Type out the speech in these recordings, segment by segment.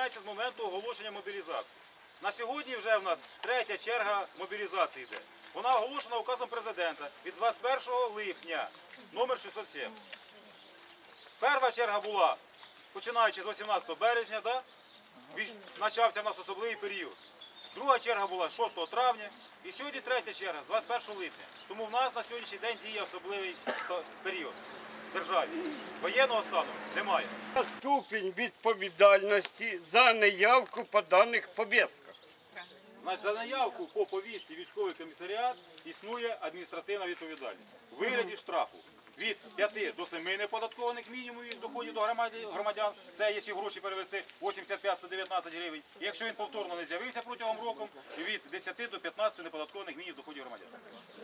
починається з моменту оголошення мобілізації. На сьогодні вже в нас третя черга мобілізації йде. Вона оголошена указом президента від 21 липня, номер 607. Перша черга була, починаючи з 18 березня, да? Почався в нас особливий період. Друга черга була 6 травня. І сьогодні третя черга з 21 липня. Тому в нас на сьогоднішній день діє особливий період в державі. Воєнного стану немає. Ступінь відповідальності за неявку по даних повістках. Значить, за наявку по повісті військовий комісаріат існує адміністративна відповідальність. У вигляді штрафу від 5 до 7 неподаткованих мінімумів доходів до громадян. Це якщо гроші перевести 85-119 гривень. Якщо він повторно не з'явився протягом року, від 10 до 15 неподаткованих мінімумів доходів громадян.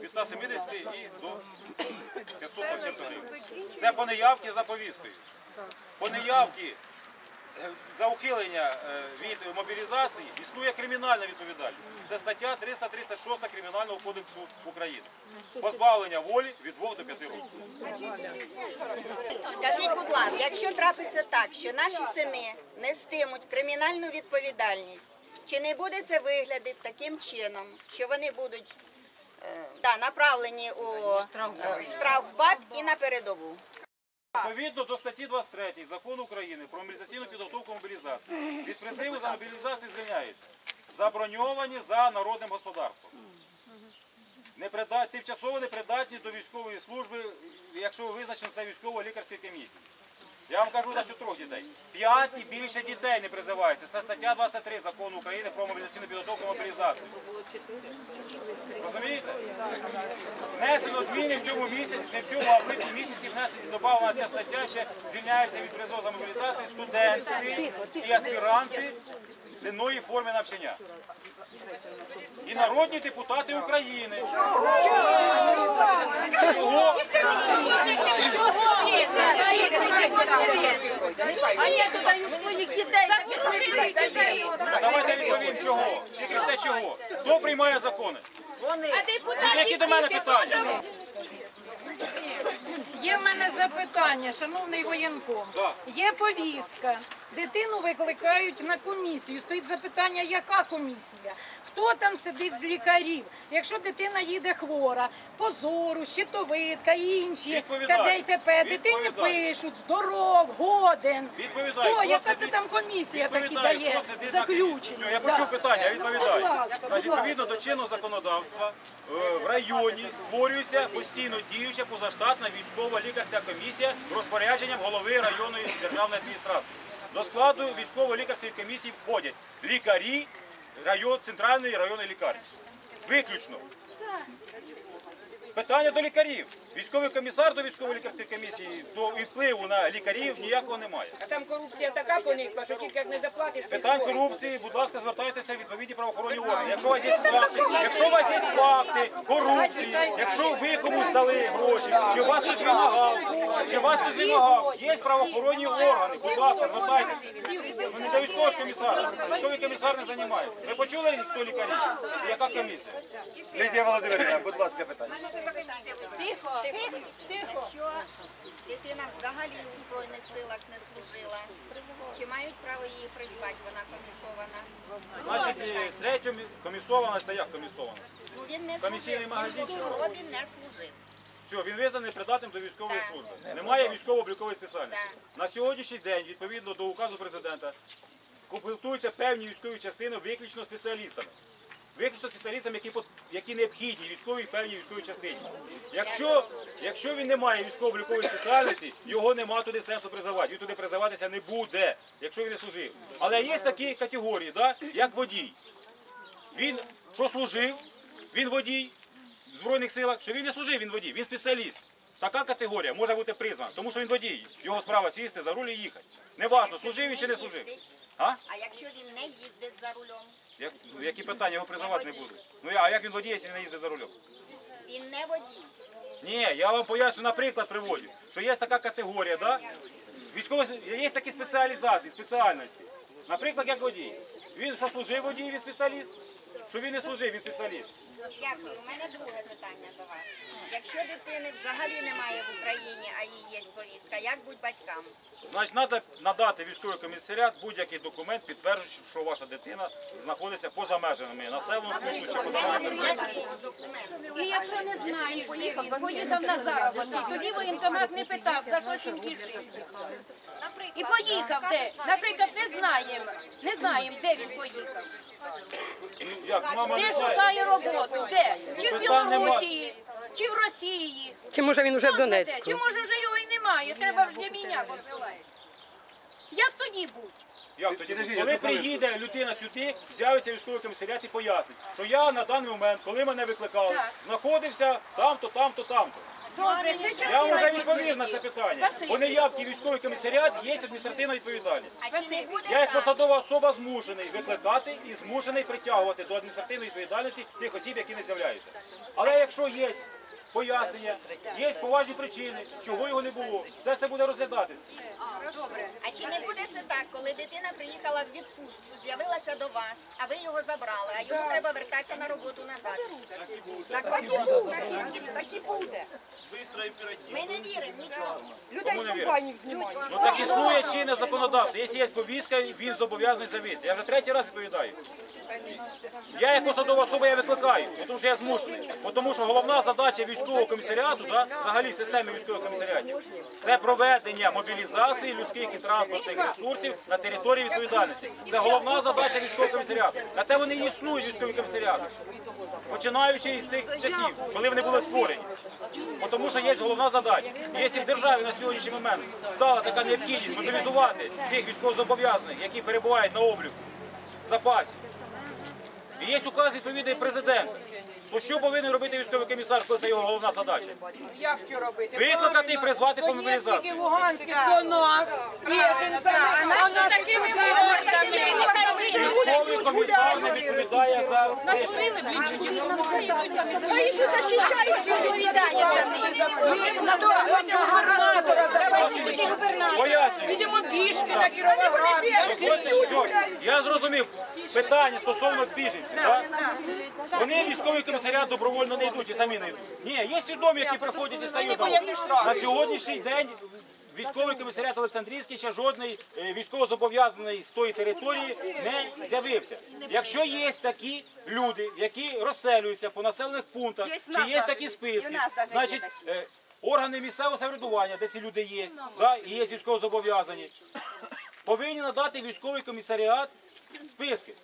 Від 170 і до 500 гривень. Це по неявки за повісткою. По неявці е, за ухилення е, від мобілізації існує кримінальна відповідальність. Це стаття 336 Кримінального кодексу України. Позбавлення волі від 2 до 5 років. Скажіть, будь ласка, якщо трапиться так, що наші сини нестимуть кримінальну відповідальність, чи не буде це виглядати таким чином, що вони будуть е, да, направлені у е, штрафбат і на передову? Відповідно до статті 23 закону України про мобілізаційну підготовку мобілізації від призиву за мобілізацію звільняються заброньовані за народним господарством. Непридат- Тимчасово непридатні до військової служби, якщо визначено це військово-лікарської комісії. Я вам кажу, що трьох дітей. П'ять і більше дітей не призивається. Це стаття 23 закону України про мобілізаційну підготовку мобілізацію. Розумієте? Внесено зміни в цьому місяці, не в цьому, а в липні місяці внесені додавана ця стаття, ще звільняються від призову за мобілізацію студенти і аспіранти денної форми навчання. І народні депутати України. Чого? А я туди своїх дітей. Давайте відповім чого. Тільки ж те чого? Хто приймає закони? І які до мене питання? Є в мене запитання, шановний воєнком. Є повістка. Дитину викликають на комісію. Стоїть запитання, яка комісія? Хто там сидить з лікарів? Якщо дитина їде хвора, позору, щитовидка, інші. ТД і ТП, дитині пишуть здоров, годен. Хто? Яка це там комісія такі дає заключення? Я почув питання, відповідаю. Відповідно до чинного законодавства е, в районі створюється постійно діюча позаштатна військово-лікарська комісія розпорядженням голови районної державної адміністрації. До складу військово-лікарської комісії входять лікарі район, центральної районної лікарні. Виключно. Питання до лікарів. Військовий комісар до військово-лікарської комісії, то і впливу на лікарів ніякого немає. А там корупція така поникла, що тільки як не заплатиш, З питань корупції, будь ласка, звертайтеся в відповідні правоохоронні органи. Якщо у вас є факти, якщо у вас є факти корупції, якщо ви комусь дали гроші, чи вас хтось вимагав, чи вас хтось вимагав, є правоохоронні органи. Будь ласка, звертайтеся. Ну не до військового ж комісара. Військовий комісар не займається. Ви почули, хто лікарі? Яка комісія? Лідія Володимирівна, будь ласка, питання. Тихо, тихо. Якщо дитина взагалі у Збройних силах не служила, чи мають право її призвати, вона комісована? Значить, третьому комісована, це як комісована? Ну він не комісійний служив, він магазин в чи не служив. Все, він визнаний придатним до військової Так. служби. Немає військово-облікової спеціальності. Так. На сьогоднішній день, відповідно до указу президента, комплектуються певні військові частини виключно спеціалістами. Виключно спеціалістами, які, які необхідні військовій певній військовій частині. Якщо, якщо він не має військово-облікової спеціальності, його нема туди сенсу призивати. Він туди призиватися не буде, якщо він не служив. Але є такі категорії, да, як водій. Він прослужив, він водій в Збройних силах, що він не служив, він водій, він спеціаліст. Така категорія може бути призвана, тому що він водій. Його справа сісти за руль і їхати. Неважно, служив він чи не служив. А? А якщо він не їздить за рулем, Як, ну, які питання, його призивати не буду. Ну а як він водій, якщо він не їздить за рулем? він не водій. Ні, я вам поясню, наприклад, приводжу, що є така категорія, да? Військово, є такі спеціалізації, спеціальності. Наприклад, як водій. Він що служив водій, він спеціаліст, що він не служив, він спеціаліст. Дякую. У мене друге питання до вас. якщо дитини взагалі немає в Україні, а їй є повістка, як будь батькам? Значить, треба надати військовий комісаріат будь-який документ, підтверджуючи, що ваша дитина знаходиться поза межами населеного пункту чи поза межами. Який документ? І якщо не знає, поїхав, поїхав на заробітки, тоді воєнкомат не питав, за що він біжить. І поїхав де? Наприклад, не знаємо, не знаємо, де він поїхав. Як мама Де шукає роботу? Де? Чи в Білорусі, чи в Росії? Чи може він вже в? Донецьку? Чи може вже його і немає? Треба вже мене посилати. Як тоді? Як тоді? Коли приїде людина сюди, з'явиться військовий комісаріат і пояснить, що я на даний момент, коли мене викликали, знаходився там-то, там-то, там-то. Добре, це частина Я вже відповів на це питання. Спасибі. По неявці в військовий комісаріат є адміністративна відповідальність. Буде Я як посадова особа змушений викликати і змушений притягувати до адміністративної відповідальності тих осіб, які не з'являються. Але якщо є пояснення, є поважні причини, чого його не було, це все буде розглядатися. А чи не буде це так, коли дитина приїхала в відпустку, з'явилася до вас, а ви його забрали, а йому треба вертатися на роботу назад? За кордон. Так і буде. Ми не віримо нічого. Людей з компаній знімають. Ну так існує чинне законодавство. Якщо є повістка, він зобов'язаний з'явитися. Я вже третій раз відповідаю. Я як посадова особа я викликаю, тому що я змушений. Тому що головна задача військового комісаріату, да, взагалі системи військових комісаріатів, це проведення мобілізації людських і транспортних ресурсів на території відповідальності. Це головна задача військового комісаріату. На те вони існують військові комісаріати. Починаючи із тих часів, коли вони були створені. Тому що є головна задача. Якщо в державі на сьогоднішній момент стала така необхідність мобілізувати тих військовозобов'язаних, які перебувають на обліку в запасі, і є указ відповідний президента, то що повинен робити військовий комісар, коли це його головна задача? Як що робити? Викликати і призвати по мобілізації. Луганських до нас, біженця, а нас такими не відповідає за Натворили, блін, чудесно, нехай йдуть там і захищають, відповідає за них. пояснюю. Підемо пішки на Кіровоград. Я зрозумів питання стосовно біженців. Да? Вони військовий комісаріат добровольно не йдуть і самі не йдуть. Ні, є свідомі, які приходять і стають на. На сьогоднішній день військовий комісаріат Олександрійський ще жодний е, військовозобов'язаний з тої території не з'явився. Якщо є такі люди, які розселюються по населених пунктах, чи є такі списки, значить е, органи місцевого самоврядування, де ці люди є, да, і є військовозобов'язані, повинні надати військовий комісаріат списки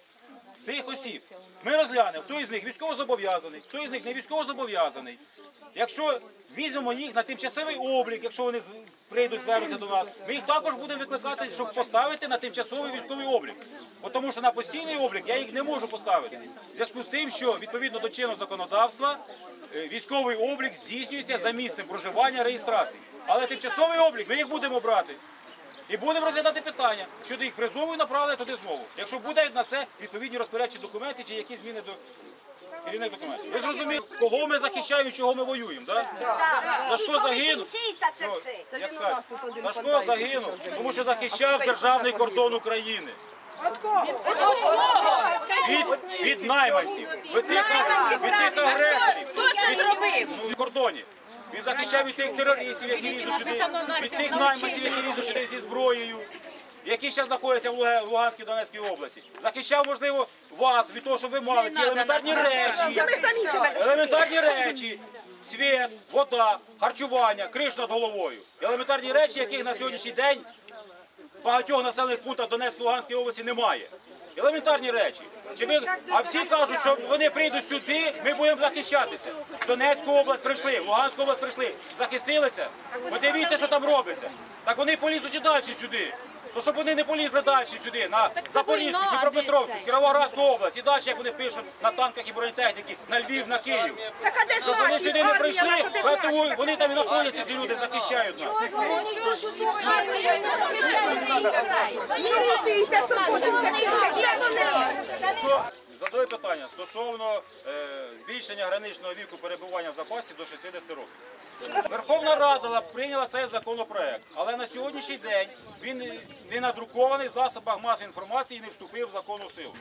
цих осіб. Ми розглянемо, хто із них військовозобов'язаний, хто із них не військовозобов'язаний. Якщо візьмемо їх на тимчасовий облік, якщо вони прийдуть, звернуться до нас, ми їх також будемо викликати, щоб поставити на тимчасовий військовий облік. Тому що на постійний облік я їх не можу поставити. В зв'язку з тим, що відповідно до чинного законодавства е, військовий облік здійснюється за місцем проживання реєстрації. Але тимчасовий облік ми їх будемо брати. І будемо розглядати питання щодо їх призову і направлення туди знову. Якщо буде на це відповідні розпорядчі документи чи які зміни до керівних документів. Ви зрозуміли, кого ми захищаємо, і чого ми воюємо, так? Сашко загинув. Ну, як сказати, Сашко загинув, тому що захищав державний кордон України. Від, від найманців, від тих, від тих агресорів. Від, ну, в кордоні. Він захищав від тих терористів, які лізуть сюди, від тих найманців, які лізуть сюди зброєю, які зараз знаходяться в Луганській Донецькій області. Захищав, можливо, вас від того, що ви мали ті елементарні речі. Елементарні речі. Світ, вода, харчування, криш над головою. Елементарні речі, яких на сьогоднішній день багатьох населених пунктах Донецької Луганської області немає. Елементарні речі. Чи ви... А всі кажуть, що вони прийдуть сюди, ми будемо захищатися. В Донецьку область прийшли, в Луганську область прийшли, захистилися. Подивіться, що там робиться. Так вони полізуть і далі сюди. То щоб вони не полізли далі сюди, на Запорізьку, Дніпропетровську, Кіровоградську область. І далі, як вони пишуть на танках і бронетехніки, на Львів, на Київ. Щоб вони сюди не прийшли, тому вони там і знаходяться, ці люди захищають нас. задали питання. Стосовно е, збільшення граничного віку перебування в запасі до 60 років. Верховна Рада прийняла цей законопроект, але на сьогоднішній день він не надрукований в засобах масової інформації і не вступив в законну силу.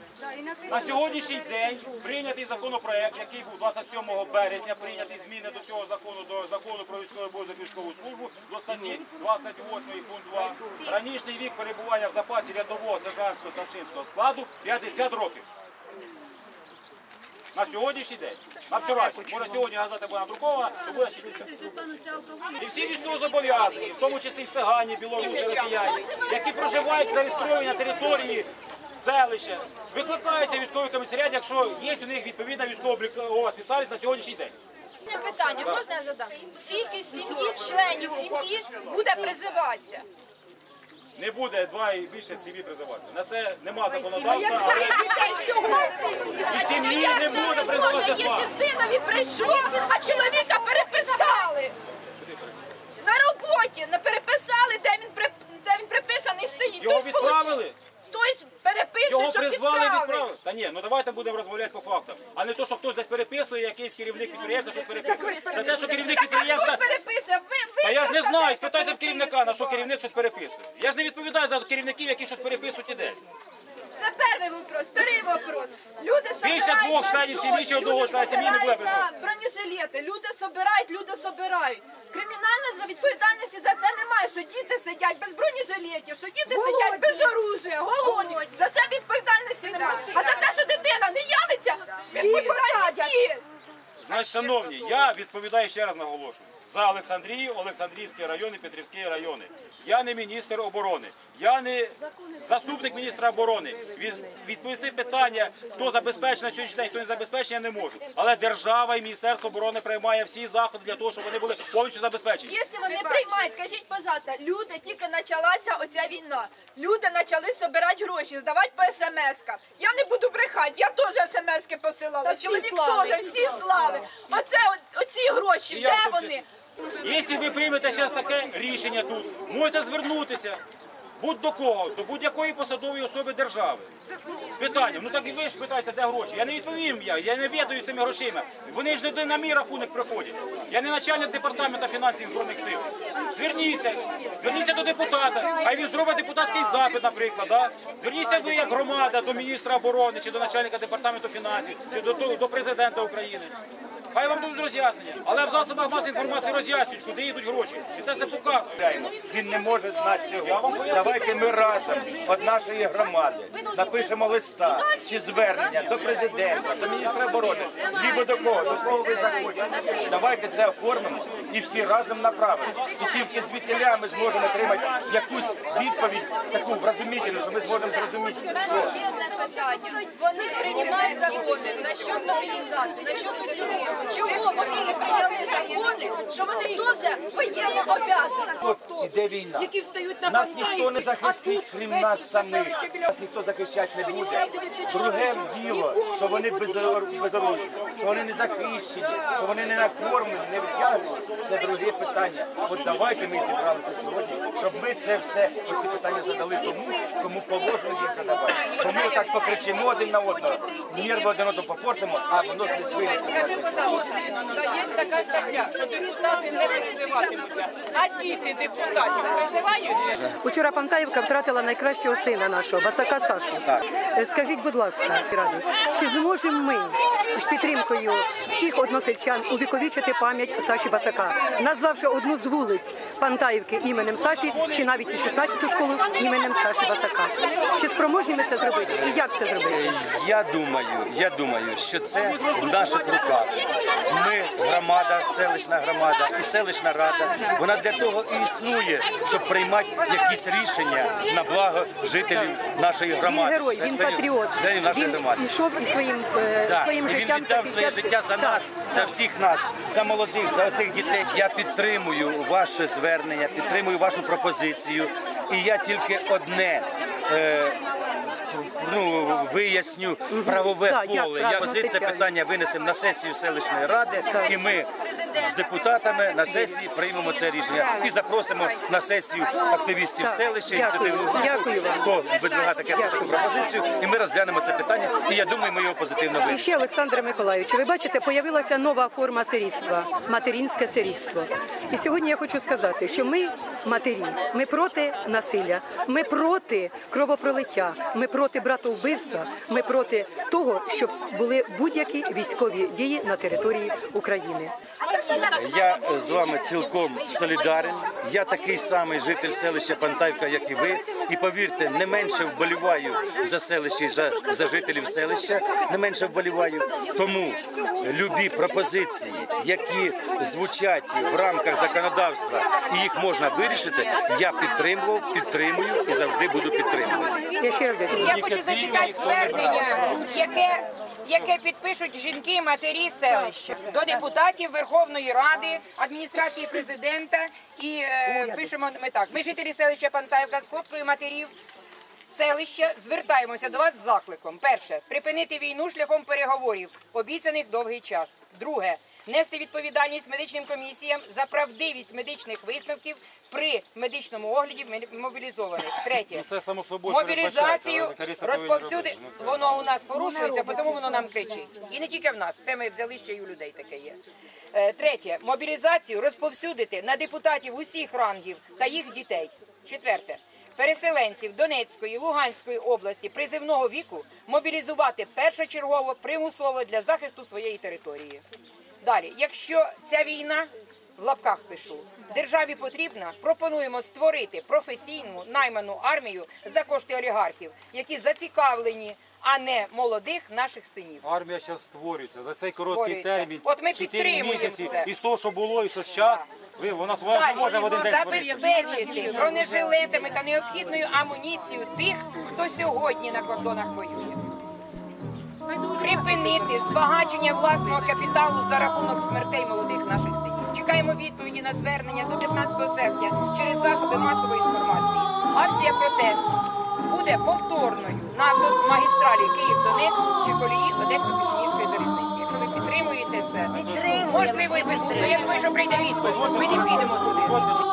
На сьогоднішній день прийнятий законопроект, який був 27 березня, прийнятий зміни до цього закону, до закону про військовий обов'язок військову службу, до статті 28 пункт 2. Граничний вік перебування в запасі рядового сержантського старшинського складу 50 років. На сьогоднішній день, на вчорашній, може сьогодні газета буде надрукована, то буде 60. І всі військовозобов'язані, в тому числі цигані, білоруси, росіяни, які проживають зареєстровані на території селища, викликаються військовий комісаріат, якщо є у них відповідна військово-облікова спеціальність на сьогоднішній день. Питання можна я задам? Скільки сім'ї, членів сім'ї буде призиватися? Не буде два і більше сім'ї призиватися. На це нема законодавства, але і сім'ї не буде призиватися два. якщо синові прийшло, а чоловіка переписали. На роботі не переписали, де він, де він приписаний стоїть. Його відправили? Тобто переписують, Його щоб призвали відправили. відправили. Та ні, ну давайте будемо розмовляти по фактам. А не то, що хтось десь переписує, якийсь керівник підприємства щось переписує. За те, що керівник Так а хто підприємства. переписує? Ви, ви Та я ж не що знаю, спитайте в керівника, на що керівник щось переписує. Я ж не відповідаю за керівників, які щось переписують і десь. Це перший вопрос, вторий вопрос. Люди Більше собирають двох членів зоні, сім'ї чи одного люди члена сім'ї не буде собирають на бронежилети, люди собирають, люди собирають. Кримінальної відповідальності за це немає, що діти сидять без бронежилетів, що діти сидять без оружия, голодні. За це відповідальності немає. А за те, що дитина не явиться, відповідальність є. Значить, шановні, я відповідаю ще раз наголошую. За Олександрію, Олександрійський район і Петрівський райони. Я не міністр оборони, я не заступник міністра оборони. Відповісти питання, хто забезпечений на сьогоднішній день, хто не забезпечений, я не можу. Але держава і Міністерство оборони приймає всі заходи для того, щоб вони були повністю забезпечені. Якщо вони приймають, скажіть, пожалуйста, люди тільки почалася оця війна. Люди почали збирати гроші, здавати по смс-кам. Я не буду брехати, я теж смс-ки посилала. Чоловік теж, всі слали. Оце оці гроші, І де вони? Якщо ви приймете зараз таке рішення тут, можете звернутися будь до кого, до будь-якої посадової особи держави. З питанням, ну так і ви ж питаєте, де гроші. Я не відповім я, я не ведаю цими грошима. Вони ж не на мій рахунок приходять. Я не начальник департаменту фінансів збройних сил. Зверніться, зверніться до депутата, хай він зробить депутатський запит, наприклад. Да? Зверніться ви як громада до міністра оборони чи до начальника департаменту фінансів, чи до, до президента України. Хай вам дадуть роз'яснення, але в засобах масової інформації роз'яснюють, куди йдуть гроші. І це все показує. Він не може знати цього. Давайте ми разом від нашої громади напишемо листа чи звернення до президента, до міністра оборони, либо до кого, до кого ви захочете. Давайте це оформимо і всі разом направимо. І тільки звідтіля ми зможемо отримати якусь відповідь таку вразумітельну, що ми зможемо зрозуміти. мене ще одне питання. Вони приймають закони насчет мобілізації, насчет усього. Чому вони не прийняли закони, що вони теж воєнно обязані? От іде війна. Які встають на Нас ніхто не захистить, крім нас самих. Нас ніхто захищати не буде. Друге діло, що вони безор- безоружні, що вони не захищені, що вони не накормлені, не втягнені. Це друге питання. От давайте ми зібралися сьогодні, щоб ми це все, оці питання задали тому, кому положено їх задавати. Бо ми так покричимо один на одного, нерви один одного попортимо, а воно ж не звиниться. Є така стаття, що депутати не призиватимуться, а діти депутатів призиваються. Учора Пантаївка втратила найкращого сина нашого, Басака Сашу. Е, Скажіть, будь ласка, Ради, чи зможемо ми з підтримкою всіх односельчан увіковічити пам'ять Саші Басака, назвавши одну з вулиць Пантаївки іменем Саші, чи навіть і 16-ту школу іменем Саші Басака? Чи спроможні ми це зробити? І як це зробити? Я думаю, я думаю, що це в наших руках. Ми громада, селищна громада і селищна рада. Вона для того і існує, щоб приймати якісь рішення на благо жителів нашої Він громади. герой, він патріот. Він йшов і своїм, е, своїм він віддав своє життя за нас, за всіх нас, за молодих, за оцих дітей. Я підтримую ваше звернення, підтримую вашу пропозицію. І я тільки одне. Е, Ну, виясню правове поле. Я це питання винесемо на сесію селищної ради, і ми з депутатами на сесії приймемо це рішення і запросимо на сесію активістів селища, ініціативну групу, хто видвигає таке таку пропозицію, і ми розглянемо це питання. І я думаю, ми його позитивно І ще Олександре Миколаївичу, ви бачите, появилася нова форма сирітства материнське сирітство. І сьогодні я хочу сказати, що ми матері, ми проти насилля, ми проти кровопролиття, ми проти братовбивства, ми проти того, щоб були будь-які військові дії на території України. Я з вами цілком солідарен. Я такий самий житель селища Пантайка, як і ви. І повірте, не менше вболіваю за селище, за, за жителів селища, не менше вболіваю. Тому любі пропозиції, які звучать в рамках законодавства, і їх можна вирішити, я підтримував, підтримую і завжди буду підтримувати. Я хочу зачитати звернення, яке, яке підпишуть жінки, матері селища до депутатів Верховної Ради, адміністрації президента. І е, пишемо ми так: ми жителі селища Пантаївка з фоткою матерів. Селища звертаємося до вас з закликом. Перше припинити війну шляхом переговорів, обіцяних довгий час. Друге нести відповідальність медичним комісіям за правдивість медичних висновків при медичному огляді мобілізованих. Третє Це само собою мобілізацію розповсюди. Ну, Воно у нас порушується, тому воно нам кричить. І не тільки в нас. Це ми взяли ще й у людей таке є. Е, Третє мобілізацію розповсюдити на депутатів усіх рангів та їх дітей. Четверте. Переселенців Донецької, Луганської області призивного віку мобілізувати першочергово примусово для захисту своєї території. Далі, якщо ця війна в лапках пишу, державі потрібна, пропонуємо створити професійну найману армію за кошти олігархів, які зацікавлені, а не молодих наших синів. Армія зараз створюється за цей короткий Створюється. термін. От ми 4 підтримуємо місяці. це. І з того, що було, і що зараз, ви, вона, ж може в один день створитися. забезпечити бронежилетами та необхідною амуніцією тих, хто сьогодні на кордонах воює. Припинити збагачення власного капіталу за рахунок смертей молодих наших синів. Чекаємо відповіді на звернення до 15 серпня через засоби масової інформації. Акція протест буде повторною на автомагістралі Київ-Донецьк чи колії Одесько-Кишинівської залізниці. Якщо ви підтримуєте це, можливо і без Я думаю, що прийде відповідь. Ми не підемо туди.